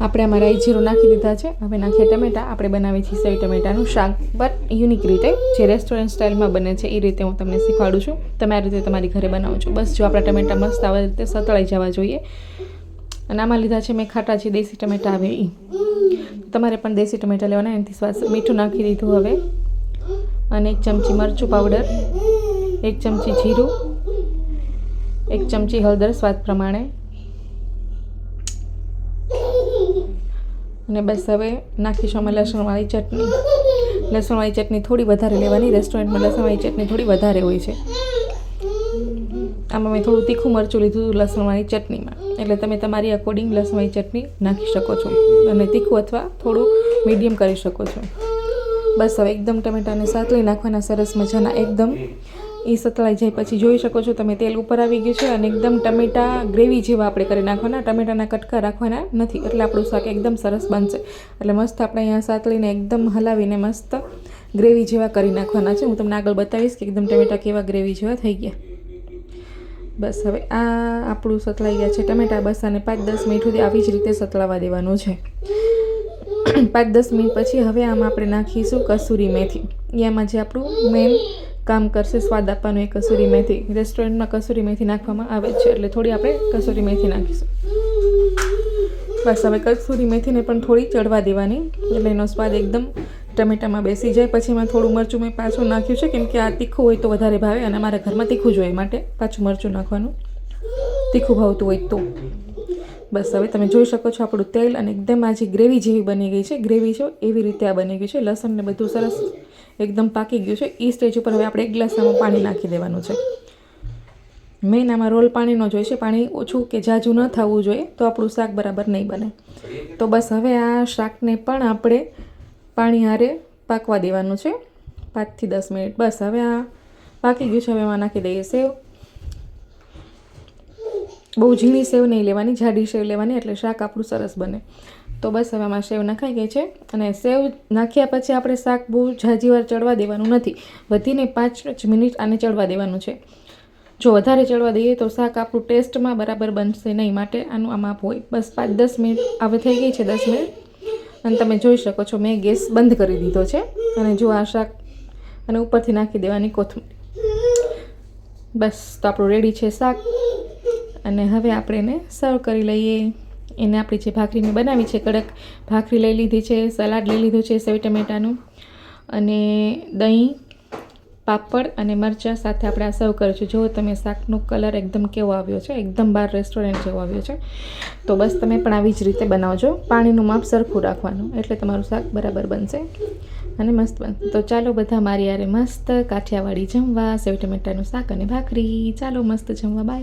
આપણે આમાં રાઈ જીરું નાખી દીધા છે. હવે નાખીએ ટમેટા. આપણે બનાવીએ છીએ સેવ ટમેટાનું શાક. બટ યુનિક રીતે જે રેસ્ટોરન્ટ સ્ટાઇલમાં બને છે, એ રીતે હું તમને શીખવાડું છું. તમે આ રીતે તમારી ઘરે બનાવો છો. બસ જો આપણા ટમેટા મસ્ત આવી રીતે સતળાઈ જવા જોઈએ. અને આમાં લીધા છે મેં ખાટા છે દેશી ટમેટા આવે એ તમારે પણ દેશી ટમેટા લેવાના, એનાથી સ્વાદ મીઠું નાખી દીધું હવે. અને એક ચમચી મરચું પાવડર એક ચમચી જીરું, એક ચમચી હળદર સ્વાદ પ્રમાણે. અને બસ હવે નાખીશું અમે લસણવાળી ચટણી. લસણવાળી ચટણી થોડી વધારે લેવાની, રેસ્ટોરન્ટમાં લસણવાળી ચટણી થોડી વધારે હોય છે. આમાં મેં થોડું તીખું મરચું લીધું હતું લસણવાળી ચટણીમાં. એટલે તમે તમારી અકોર્ડિંગ લસણવાળી ચટણી નાખી શકો છો. અને તીખું અથવા થોડું મીડિયમ કરી શકો છો. બસ હવે એકદમ ટમેટાને સાતલી નાખવાના સરસ મજાના એકદમ એ સતળાઈ જાય પછી જોઈ શકો છો તમે તેલ ઉપર આવી ગયું છે અને એકદમ ટમેટા ગ્રેવી જેવા આપણે કરી નાખવાના. ટમેટાના કટકા રાખવાના નથી, એટલે આપણું શાક એકદમ સરસ બનશે. એટલે મસ્ત આપણે અહીંયા સાતળીને એકદમ હલાવીને મસ્ત ગ્રેવી જેવા કરી નાખવાના છે. હું તમને આગળ બતાવીશ કે એકદમ ટમેટા કેવા ગ્રેવી જેવા થઈ ગયા. બસ હવે આ આપણું સતળાઈ ગયા છે ટમેટા બસ, અને પાંચ દસ મિનિટ સુધી આવી જ રીતે સતળાવા દેવાનું છે. પાંચ દસ મિનિટ પછી હવે આમાં આપણે નાખીશું કસૂરી મેથી. એ આમાં જે આપણું મેન કામ કરશે, સ્વાદ આપવાનું એ કસૂરી મેથી. રેસ્ટોરન્ટમાં કસૂરી મેથી નાખવામાં આવે છે, એટલે થોડી આપણે કસૂરી મેથી નાખીશું. બસ, હવે કસૂરી મેથીને પણ થોડી ચડવા દેવાની, એટલે એનો સ્વાદ એકદમ ટમેટામાં બેસી જાય. પછી એમાં થોડું મરચું મેં પાછું નાખ્યું છે, કેમ કે આ તીખું હોય તો વધારે ભાવે, અને મારા ઘરમાં તીખું જોઈએ માટે પાછું મરચું નાખવાનું. તીખું ભાવતું હોય તો. બસ, હવે તમે જોઈ શકો છો આપણું તેલ, અને એકદમ આ ગ્રેવી જેવી બની ગઈ છે, ગ્રેવી છે એવી રીતે આ બની ગઈ છે, લસણ ને બધું સરસ એકદમ પાકી ગયું છે. એ સ્ટેજ ઉપર હવે આપણે એક ગ્લાસ આમાં પાણી નાખી દેવાનું છે. મેઇન આમાં રોલ પાણીનો જોઈએ છે. પાણી ઓછું કે જાજુ ન થવું જોઈએ તો આપણું શાક બરાબર નહીં બને. તો બસ હવે આ શાકને પણ આપણે પાણી હારે પાકવા દેવાનું છે. પાંચથી દસ મિનિટ. બસ હવે આ પાકી ગયું છે. હવે એમાં નાખી દઈએ સેવ. બહુ ઝીણી સેવ નહીં લેવાની, જાડી સેવ લેવાની, એટલે શાક આપણું સરસ બને. તો બસ હવે આમાં સેવ નખાઈ ગઈ છે અને સેવ નાખ્યા પછી આપણે શાક બહુ ઝાઝીવાર ચડવા દેવાનું નથી. વધીને પાંચ જ મિનિટ આને ચડવા દેવાનું છે. જો વધારે ચડવા દઈએ તો શાક આપણું ટેસ્ટમાં બરાબર બનશે નહીં માટે આનું આ માપ હોય. બસ પાંચ દસ મિનિટ હવે થઈ ગઈ છે દસ મિનિટ. અને તમે જોઈ શકો છો મેં ગેસ બંધ કરી દીધો છે. અને જો આ શાક અને ઉપરથી નાખી દેવાની કોથમીર. બસ તો આપણું રેડી છે શાક. અને હવે આપણે એને સર્વ કરી લઈએ. એને આપણી જે ભાખરી મેં બનાવી છે, કડક ભાખરી લઈ લીધી છે, સલાડ લઈ લીધું છે, સેવ ટમેટાનું અને દહીં, પાપડ અને મરચાં સાથે આપણે આ સર્વ કરીશું જો તમે શાકનો કલર એકદમ કેવો આવ્યો છે, એકદમ બહાર રેસ્ટોરન્ટ જેવો આવ્યો છે, તો બસ તમે પણ આવી જ રીતે બનાવજો. પાણીનું માપ સરખું રાખવાનું, એટલે તમારું શાક બરાબર બનશે અને મસ્ત બનશે. તો ચાલો બધા મારી યારે મસ્ત કાઠિયાવાડી જમવા, સેવ ટમેટાનું શાક અને ભાખરી. ચાલો મસ્ત જમવા બાય